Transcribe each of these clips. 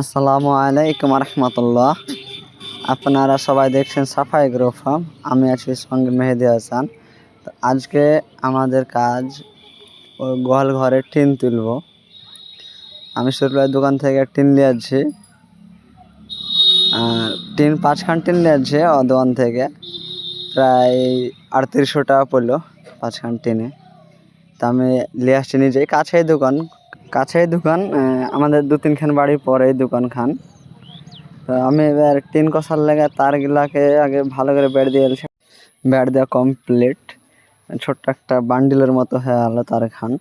আসসালামু আলাইকুম রহমতুল্লাহ আপনারা সবাই দেখছেন সাফাই গ্রো ফার্ম। আমি আছি সঙ্গে মেহেদি হাসান। তো আজকে আমাদের কাজ গোয়াল ঘরে টিন তুলব। আমি সুরলাই দোকান থেকে টিন নিয়ে আর টিন পাঁচখান টিন নিয়ে ও দোকান থেকে। প্রায় আটত্রিশশো টাকা পড়ল পাঁচখান টিনে। তা আমি নিয়ে আসছি নিজেই কাছেই দোকান। কাছেই দোকান আমাদের দু তিনখান বাড়ির পরেই দোকান খান। তো আমি এবার টিন কষার লেগে তারগুলাকে আগে ভালো করে বেড় দিয়ে। বেড় দেওয়া কমপ্লিট ছোট্ট একটা বান্ডিলের মতো হয়ে গেলো তার খান।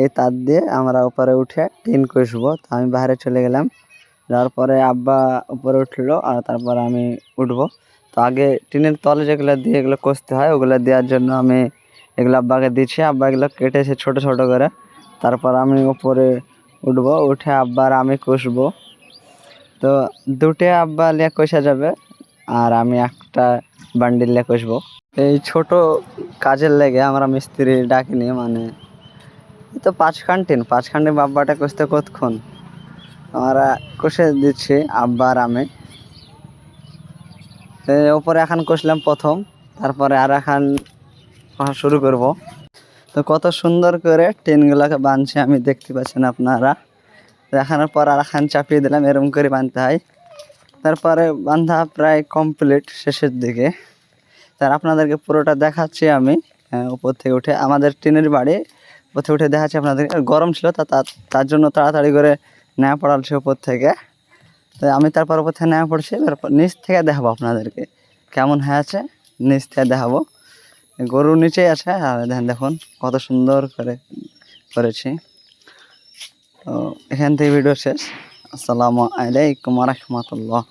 এই তার দিয়ে আমরা উপরে উঠে টিন কষবো। তো আমি বাইরে চলে গেলাম। যাওয়ার পরে আব্বা উপরে উঠল আর তারপর আমি উঠবো। তো আগে টিনের তলে যেগুলো দিয়ে এগুলো কষতে হয়, ওগুলো দেওয়ার জন্য আমি এগুলো আব্বাকে দিচ্ছি। আব্বা এগুলো কেটেছে ছোট ছোট করে তারপর আমি উপরে উঠবো, উঠে আব্বার আমি কষবো। তো দুটো আব্বা লিয়ে কষা যাবে, আর আমি একটা বান্ডিল লিয়ে কষবো। এই ছোট কাজের লেগে আমরা মিস্ত্রি ডাকিনি মানে তো পাঁচ খান্টিন পাঁচ খান্টিন বাব্বাটা কষতে কতক্ষণ? আমরা কষে দিচ্ছি, আব্বা আর আমি। ওপরে এখন কষলাম প্রথম, তারপরে আর এখন শুরু করব। তো কত সুন্দর করে টিনগুলোকে বাঁধছে আমি দেখতে পাচ্ছেন আপনারা। দেখানোর পর আর এখন চাপিয়ে দিলাম এরকম করে বাঁধতে হয়। তারপরে বাঁধা প্রায় কমপ্লিট শেষের দিকে। তার আপনাদেরকে পুরোটা দেখাচ্ছি আমি উপর থেকে উঠে। আমাদের টিনের বাড়ি, উপর থেকে উঠে দেখাচ্ছি আপনাদেরকে। গরম ছিল, তা তার- তার জন্য তাড়াতাড়ি করে নেওয়া পড়ালছে উপর থেকে। তো আমি তারপর উপর থেকে নেওয়া পড়ছি তারপর নিচ থেকে দেখাবো আপনাদেরকে। কেমন হয়ে আছে, নিচ থেকে দেখাবো। গরু নিচে আছে, আর দেখেন দেখুন কত সুন্দর করে করেছি। তো এখান থেকে ভিডিও শেষ। আসসালামু আলাইকুম রহমতুল্লাহ।